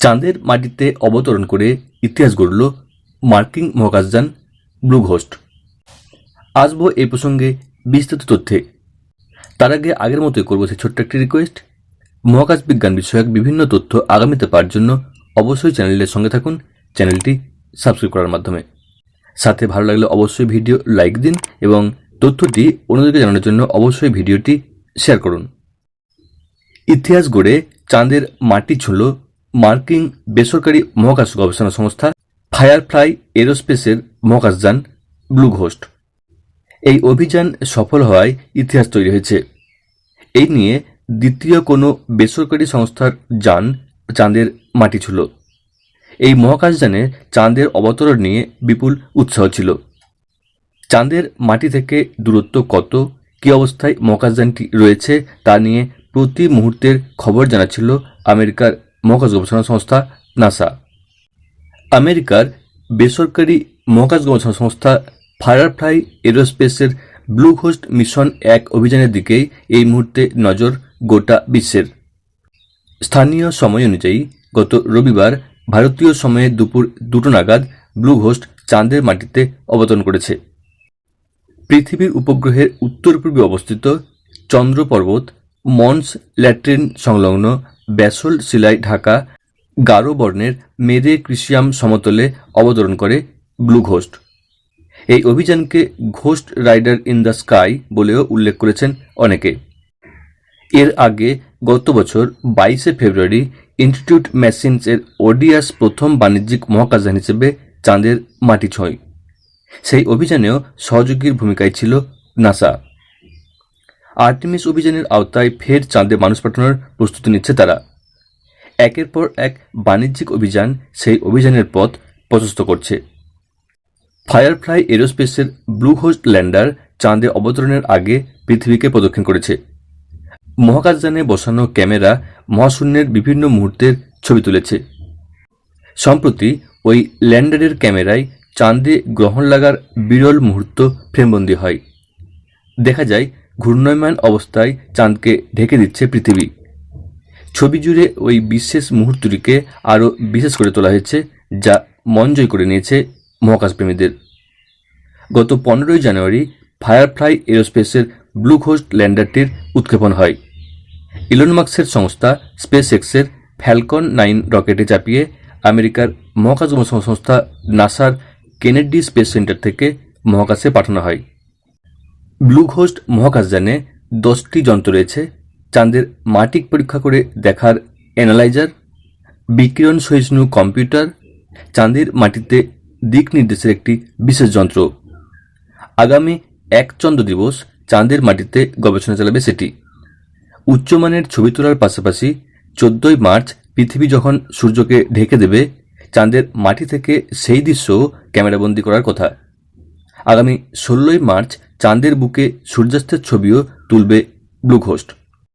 চাঁদের মাটিতে অবতরণ করে ইতিহাস গড়ল মার্কিন মহাকাশযান ব্লু ঘোস্ট আসব এই প্রসঙ্গে বিস্তারিত তথ্যে। তার আগে আগের মতোই করব সেই ছোট্ট একটি রিকোয়েস্ট মহাকাশ বিজ্ঞান বিষয়ক বিভিন্ন তথ্য আগামীতে পাওয়ার জন্য অবশ্যই চ্যানেলের সঙ্গে থাকুন, চ্যানেলটি সাবস্ক্রাইব করার মাধ্যমে। সাথে ভালো লাগলে অবশ্যই ভিডিও লাইক দিন এবং তথ্যটি অন্যদেরকে জানানোর জন্য অবশ্যই ভিডিওটি শেয়ার করুন। ইতিহাস গড়ে চাঁদের মাটি ছুঁল মার্কিন বেসরকারি মহাকাশ গবেষণা সংস্থা ফায়ারফ্লাই এরোস্পেসের মহাকাশযান ব্লু ঘোস্ট এই অভিযান সফল হওয়ায় ইতিহাস তৈরি হয়েছে। এই নিয়ে দ্বিতীয় কোনো বেসরকারি সংস্থার যান চাঁদের মাটি ছিল। এই মহাকাশযানে চাঁদের অবতরণ নিয়ে বিপুল উৎসাহ ছিল। চাঁদের মাটি থেকে দূরত্ব কত, কী অবস্থায় মহাকাশযানটি রয়েছে তা নিয়ে প্রতি মুহূর্তের খবর জানাচ্ছিল আমেরিকার মহাকাশ গবেষণা সংস্থা নাসা। আমেরিকার বেসরকারি মহাকাশ গবেষণা সংস্থা ফায়ারফ্লাই এরোস্পেসের ব্লু হোস্ট মিশন এক অভিযানের দিকেই এই মুহূর্তে নজর গোটা বিশ্বের। স্থানীয় সময় অনুযায়ী গত রবিবার ভারতীয় সময়ে দুপুর দুটো নাগাদ ব্লু হোস্ট চাঁদের মাটিতে অবতরণ করেছে। পৃথিবীর উপগ্রহের উত্তর পূর্বে অবস্থিত চন্দ্র পর্বত মন্স ল্যাট্রিন সংলগ্ন ব্যাসল শিলায় ঢাকা গারো বর্ণের মেরে ক্রিসিয়াম সমতলে অবতরণ করে ব্লু ঘোস্ট এই অভিযানকে ghost rider in the sky বলেও উল্লেখ করেছেন অনেকে। এর আগে গত বছর বাইশে ফেব্রুয়ারি ইনস্টিটিউট মেশিনস এর ওডিয়াস প্রথম বাণিজ্যিক মহাকাশযান হিসেবে চাঁদের মাটি ছোঁয়। সেই অভিযানেও সহযোগীর ভূমিকায় ছিল নাসা। আর্টিমিস অভিযানের আওতায় ফের চাঁদে মানুষ পাঠানোর প্রস্তুতি নিচ্ছে তারা। একের পর এক বাণিজ্যিক অভিযান সেই অভিযানের পথ প্রশস্ত করছে। ফায়ারফ্লাই এরোস্পেসের ব্লু হোস্ট ল্যান্ডার চাঁদে অবতরণের আগে পৃথিবীকে প্রদক্ষিণ করেছে। মহাকাশযানে বসানো ক্যামেরা মহাশূন্যের বিভিন্ন মুহূর্তের ছবি তুলেছে। সম্প্রতি ওই ল্যান্ডারের ক্যামেরায় চাঁদে গ্রহণ লাগার বিরল মুহূর্ত ফ্রেমবন্দি হয়। দেখা যায় ঘূর্ণয়মান অবস্থায় চাঁদকে ঢেকে দিচ্ছে পৃথিবী। ছবি জুড়ে ওই বিশেষ মুহূর্তটিকে আরও বিশেষ করে তোলা হয়েছে, যা মন জয় করে নিয়েছে মহাকাশপ্রেমীদের। গত পনেরোই জানুয়ারি ফায়ারফ্লাই এরোস্পেসের ব্লু ঘোস্ট ল্যান্ডারটির উৎক্ষেপণ হয়। ইলন মার্কসের সংস্থা স্পেস এক্সের ফ্যালকন নাইন রকেটে চাপিয়ে আমেরিকার মহাকাশ সংস্থা নাসার কেনেডি স্পেস সেন্টার থেকে মহাকাশে পাঠানো হয়। ব্লু ঘোস্ট মহাকাশযানে দশটি যন্ত্র রয়েছে, চাঁদের মাটিক পরীক্ষা করে দেখার অ্যানালাইজার, বিকিরণ সহিষ্ণু কম্পিউটার, চাঁদের মাটিতে দিক নির্দেশের একটি বিশেষ যন্ত্র। আগামী এক চন্দ্র দিবস চাঁদের মাটিতে গবেষণা চালাবে সেটি। উচ্চমানের ছবি তোলার পাশাপাশি চোদ্দই মার্চ পৃথিবী যখন সূর্যকে ঢেকে দেবে, চাঁদের মাটি থেকে সেই দৃশ্য ক্যামেরাবন্দি করার কথা। আগামী ষোলোই মার্চ চাঁদের বুকে সূর্যাস্তের ছবিও তুলবে ব্লু ঘোস্ট